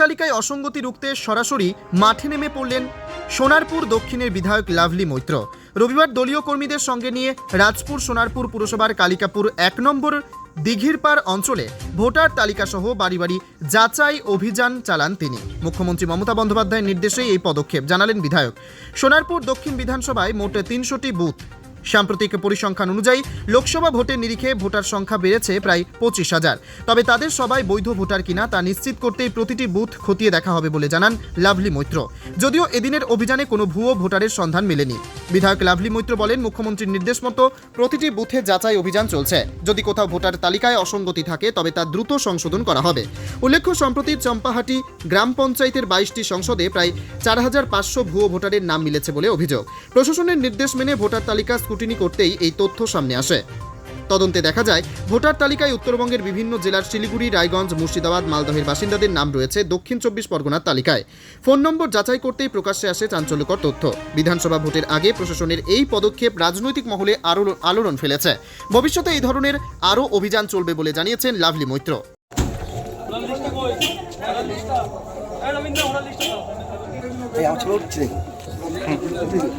তালিকায় অসঙ্গতি রুখতে সরাসরি মাঠে নেমে পড়লেন সোনারপুর দক্ষিণের বিধায়ক লাভলি মৈত্র। রবিবার দলীয় কর্মীদের সঙ্গে নিয়ে রাজপুর সোনারপুর পুরসভার কালিকাপুর এক নম্বর দিঘিরপাড় অঞ্চলে ভোটার তালিকা সহ বাড়ি বাড়ি যাচাই অভিযান চালান তিনি। মুখ্যমন্ত্রী মমতা বন্দ্যোপাধ্যায়ের নির্দেশেই এই পদক্ষেপ জানালেন বিধায়ক। সোনারপুর দক্ষিণ বিধানসভায় মোট তিনশোটি বুথ সাম্প্রতিক পরিসংখ্যান অনুযায়ী, লোকসভা ভোটের নিরিখে ভোটার সংখ্যা বেড়েছে প্রায় পঁচিশ হাজার। তবে তাদের সবাই বৈধ ভোটার কিনা তা নিশ্চিত করতেই প্রতিটি বুথ খতিয়ে দেখা হবে বলে জানান লাভলি মৈত্র। যদিও এদিনের অভিযানে কোনো ভুয়ো ভোটারের সন্ধান মেলেনি। বিধায়ক লাভলি মৈত্র বলেন, মুখ্যমন্ত্রীর নির্দেশ মতো প্রতিটি বুথে যাচাই অভিযান চলছে। যদি কোথাও ভোটার তালিকায় অসঙ্গতি থাকে, তবে তা দ্রুত সংশোধন করা হবে। উল্লেখ্য, সম্প্রতি চম্পাহাটি গ্রাম পঞ্চায়েতের বাইশটি সংসদে প্রায় চার হাজার পাঁচশো ভুয়ো ভোটারের নাম মিলেছে বলে অভিযোগ। প্রশাসনের নির্দেশ মেনে ভোটার তালিকা স্ক্রুটিনি করতেই এই তথ্য সামনে আসে। তদন্তে দেখা যায়, ভোটার তালিকায় উত্তরবঙ্গের বিভিন্ন জেলার শিলিগুড়ি, রায়গঞ্জ, মুর্শিদাবাদ, মালদহের বাসিন্দাদের নাম রয়েছে দক্ষিণ চব্বিশ পরগনার তালিকায়। ফোন নম্বর যাচাই করতেই প্রকাশ্যে আসে চাঞ্চল্যকর তথ্য। বিধানসভা ভোটের আগে প্রশাসনের এই পদক্ষেপ রাজনৈতিক মহলে আরও আলোড়ন ফেলেছে। ভবিষ্যতে এই ধরনের আরও অভিযান চলবে বলে জানিয়েছেন লাভলি মৈত্র আমার ছেলে উঠছে দেখি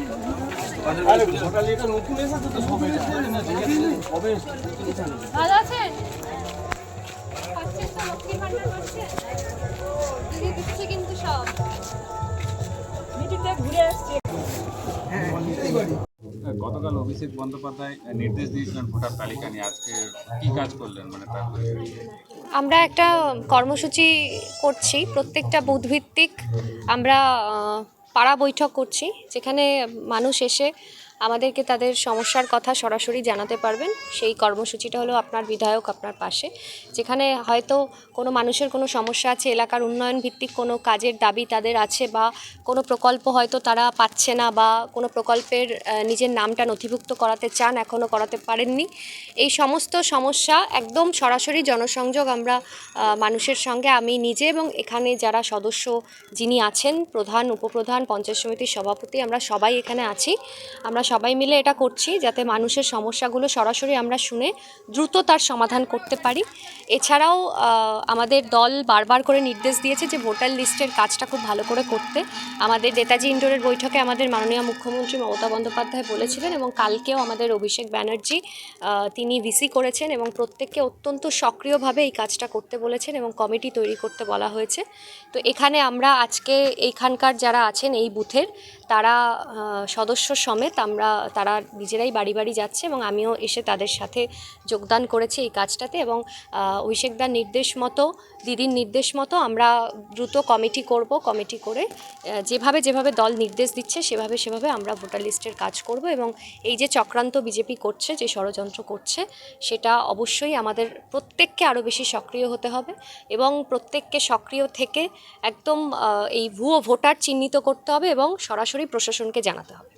ভালো আছেন? দিদি দিচ্ছে কিন্তু সব। গতকাল অভিষেক বন্দ্যোপাধ্যায় নির্দেশ দিয়েছিলেন ভোটার তালিকা নিয়ে। আজকে কি কাজ করলেন? মানে তার আমরা একটা কর্মসূচি করছি প্রত্যেকটা বুথভিত্তিক। আমরা পাড়া বৈঠক করছি যেখানে মানুষ এসে আমাদেরকে তাদের সমস্যার কথা সরাসরি জানাতে পারবেন। সেই কর্মসূচিটা হলো আপনার বিধায়ক আপনার পাশে। যেখানে হয়তো কোনো মানুষের কোনো সমস্যা আছে, এলাকার উন্নয়ন ভিত্তিক কোনো কাজের দাবি তাদের আছে বা কোনো প্রকল্প হয়তো তারা পাচ্ছে না বা কোনো প্রকল্পের নিজের নামটা নথিভুক্ত করাতে চান এখনও করাতে পারেননি। এই সমস্ত সমস্যা একদম সরাসরি জনসংযোগ আমরা মানুষের সঙ্গে, আমি নিজে এবং এখানে যারা সদস্য যিনি আছেন, প্রধান, উপপ্রধান, পঞ্চায়েত সমিতির সভাপতি, আমরা সবাই এখানে আছি। আমরা সবাই মিলে এটা করছি যাতে মানুষের সমস্যাগুলো সরাসরি আমরা শুনে দ্রুত তার সমাধান করতে পারি। এছাড়াও আমাদের দল বারবার করে নির্দেশ দিয়েছে যে ভোটার লিস্টের কাজটা খুব ভালো করে করতে। আমাদের নেতাজি ইন্ডোরের বৈঠকে আমাদের মাননীয় মুখ্যমন্ত্রী মমতা বন্দ্যোপাধ্যায় বলেছিলেন এবং কালকেও আমাদের অভিষেক ব্যানার্জি তিনি ভিসি করেছেন এবং প্রত্যেককে অত্যন্ত সক্রিয়ভাবে এই কাজটা করতে বলেছেন এবং কমিটি তৈরি করতে বলা হয়েছে। তো এখানে আমরা আজকে এইখানকার যারা আছেন এই বুথের, তারা সদস্য সমেত আমরা তারা নিজেরাই বাড়ি বাড়ি যাচ্ছে এবং আমিও এসে তাদের সাথে যোগদান করেছি এই কাজটাতে এবং অভিষেকদার নির্দেশ মতো, দিদির নির্দেশ মতো আমরা দ্রুত কমিটি করব, কমিটি করে যেভাবে যেভাবে দল নির্দেশ দিচ্ছে সেভাবে সেভাবে আমরা ভোটার লিস্টের কাজ করব এবং এই যে চক্রান্ত বিজেপি করছে, যে ষড়যন্ত্র করছে, সেটা অবশ্যই আমাদের প্রত্যেককে আরও বেশি সক্রিয় হতে হবে এবং প্রত্যেককে সক্রিয় থেকে একদম এই ভুয়ো ভোটার চিহ্নিত করতে হবে এবং সরাসরি প্রশাসনকে জানাতে হবে।